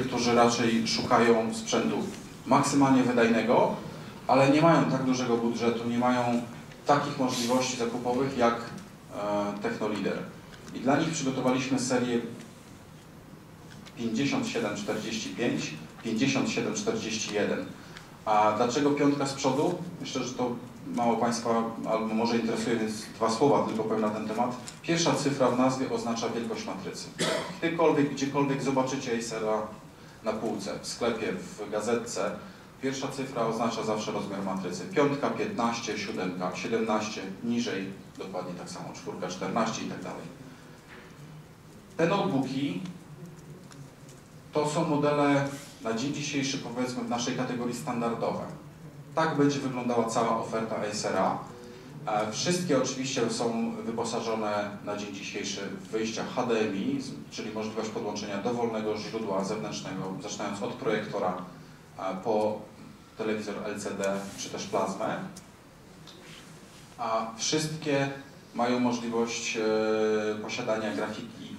którzy raczej szukają sprzętu maksymalnie wydajnego, ale nie mają tak dużego budżetu, nie mają takich możliwości zakupowych jak e, Technolider. I dla nich przygotowaliśmy serię 5745, 5741. A dlaczego piątka z przodu? Myślę, że to mało Państwa albo może interesuje, więc dwa słowa tylko powiem na ten temat. Pierwsza cyfra w nazwie oznacza wielkość matrycy. Gdziekolwiek, gdziekolwiek zobaczycie Acera na półce, w sklepie, w gazetce, pierwsza cyfra oznacza zawsze rozmiar matrycy. Piątka, 15, siódemka, 17, niżej dokładnie tak samo, czwórka, 14 i tak dalej. Te notebooki to są modele na dzień dzisiejszy powiedzmy w naszej kategorii standardowe. Tak będzie wyglądała cała oferta Acera. E, Wszystkie oczywiście są wyposażone na dzień dzisiejszy w wyjścia HDMI, czyli możliwość podłączenia dowolnego źródła zewnętrznego, zaczynając od projektora e, po telewizor LCD czy też plazmę. A wszystkie mają możliwość e, posiadania grafiki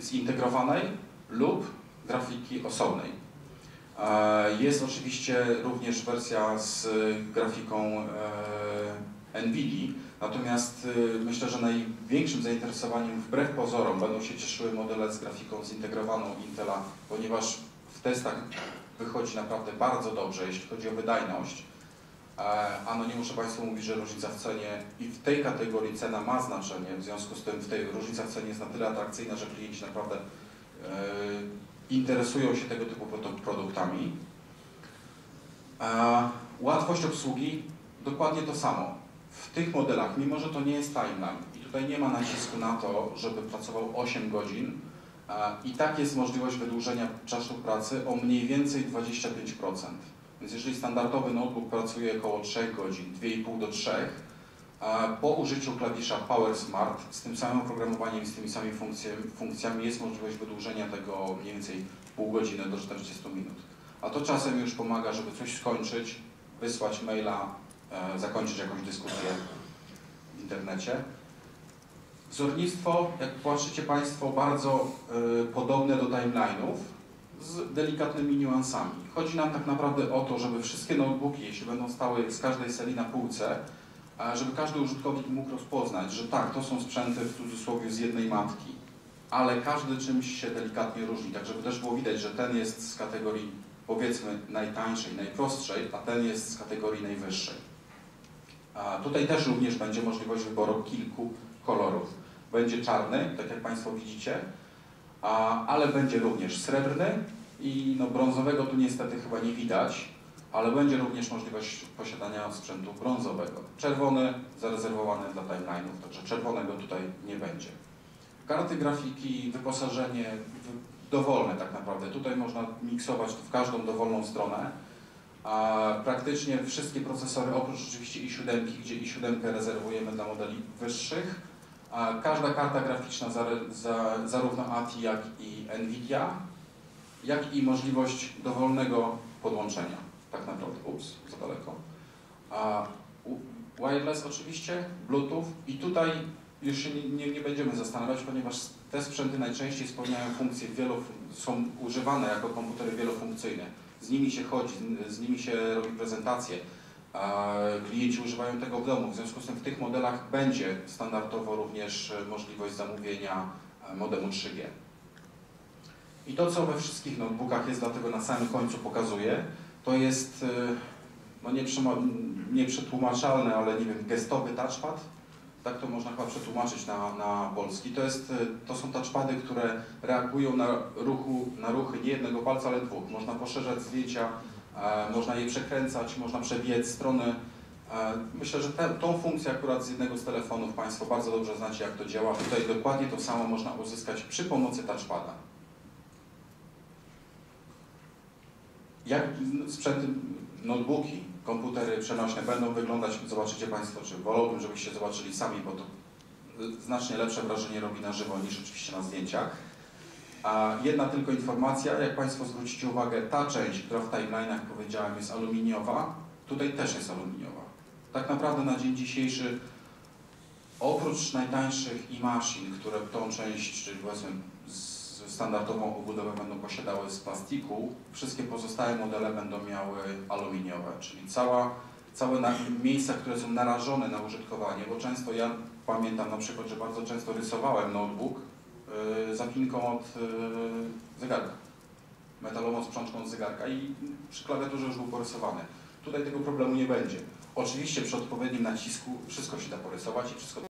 zintegrowanej lub grafiki osobnej. Jest oczywiście również wersja z grafiką NVIDIA, natomiast e, myślę, że największym zainteresowaniem wbrew pozorom będą się cieszyły modele z grafiką zintegrowaną Intela, ponieważ w testach wychodzi naprawdę bardzo dobrze, jeśli chodzi o wydajność. E, A no nie muszę Państwu mówić, że różnica w cenie i w tej kategorii cena ma znaczenie, w związku z tym w tej różnica w cenie jest na tyle atrakcyjna, że klienci naprawdę e, interesują się tego typu produ- produktami. E, Łatwość obsługi dokładnie to samo. W tych modelach, mimo że to nie jest timeline i tutaj nie ma nacisku na to, żeby pracował 8 godzin, e, i tak jest możliwość wydłużenia czasu pracy o mniej więcej 25%. Więc jeżeli standardowy notebook pracuje około 3 godzin, 2,5 do 3, a po użyciu klawisza Power Smart z tym samym oprogramowaniem z tymi samymi funkcjami, jest możliwość wydłużenia tego mniej więcej pół godziny do 40 minut. A to czasem już pomaga, żeby coś skończyć, wysłać maila, e, zakończyć jakąś dyskusję w internecie. Wzornictwo, jak patrzycie Państwo, bardzo e, podobne do timeline'ów z delikatnymi niuansami. Chodzi nam tak naprawdę o to, żeby wszystkie notebooki, jeśli będą stały z każdej serii na półce, a żeby każdy użytkownik mógł rozpoznać, że tak, to są sprzęty w cudzysłowie z jednej matki, ale każdy czymś się delikatnie różni, tak żeby też było widać, że ten jest z kategorii powiedzmy najtańszej, najprostszej, a ten jest z kategorii najwyższej. A tutaj też również będzie możliwość wyboru kilku kolorów. Będzie czarny, tak jak Państwo widzicie, a, ale będzie również srebrny i no, brązowego tu niestety chyba nie widać, ale będzie również możliwość posiadania sprzętu brązowego. Czerwony zarezerwowany dla timeline'ów, także czerwonego tutaj nie będzie. Karty grafiki, wyposażenie dowolne tak naprawdę. Tutaj można miksować w każdą dowolną stronę. Praktycznie wszystkie procesory, oprócz oczywiście i7, gdzie i7 rezerwujemy dla modeli wyższych, każda karta graficzna, zarówno ATI, jak i NVIDIA, jak i możliwość dowolnego podłączenia. Tak naprawdę, ups, za daleko. Wireless oczywiście, Bluetooth i tutaj już się nie, nie będziemy zastanawiać, ponieważ te sprzęty najczęściej spełniają funkcje wielu, są używane jako komputery wielofunkcyjne. Z nimi się chodzi, z nimi się robi prezentacje. Klienci używają tego w domu, w związku z tym w tych modelach będzie standardowo również możliwość zamówienia e, modemu 3G. I to, co we wszystkich notebookach jest, dlatego na samym końcu pokazuję, to jest e, no nie, przema- nie przetłumaczalne, ale nie wiem, gestowy touchpad. Tak to można chyba przetłumaczyć na, na polski. To, jest, e, to są touchpady, które reagują na, ruchu, na ruchy nie jednego palca, ale dwóch. Można poszerzać zdjęcia, e, można je przekręcać, można przebiec strony. E, Myślę, że te, tą funkcję akurat z jednego z telefonów Państwo bardzo dobrze znacie, jak to działa. Tutaj dokładnie to samo można uzyskać przy pomocy touchpada. Jak sprzęty, notebooki, komputery przenośne będą wyglądać, zobaczycie Państwo, czy wolałbym, żebyście zobaczyli sami, bo to znacznie lepsze wrażenie robi na żywo niż oczywiście na zdjęciach. A jedna tylko informacja, jak Państwo zwrócicie uwagę, ta część, która w timeline'ach powiedziałem jest aluminiowa, tutaj też jest aluminiowa. Tak naprawdę na dzień dzisiejszy, oprócz najtańszych e-machine, które tą część, czyli powiedzmy z standardową obudowę będą posiadały z plastiku, wszystkie pozostałe modele będą miały aluminiowe, czyli cała, całe na, miejsca, które są narażone na użytkowanie, bo często ja pamiętam na przykład, że bardzo często rysowałem notebook yy, od yy, zegarka, metalową sprzączką z zegarka i przy klawiaturze już był porysowany. Tutaj tego problemu nie będzie. Oczywiście przy odpowiednim nacisku wszystko się da porysować i wszystko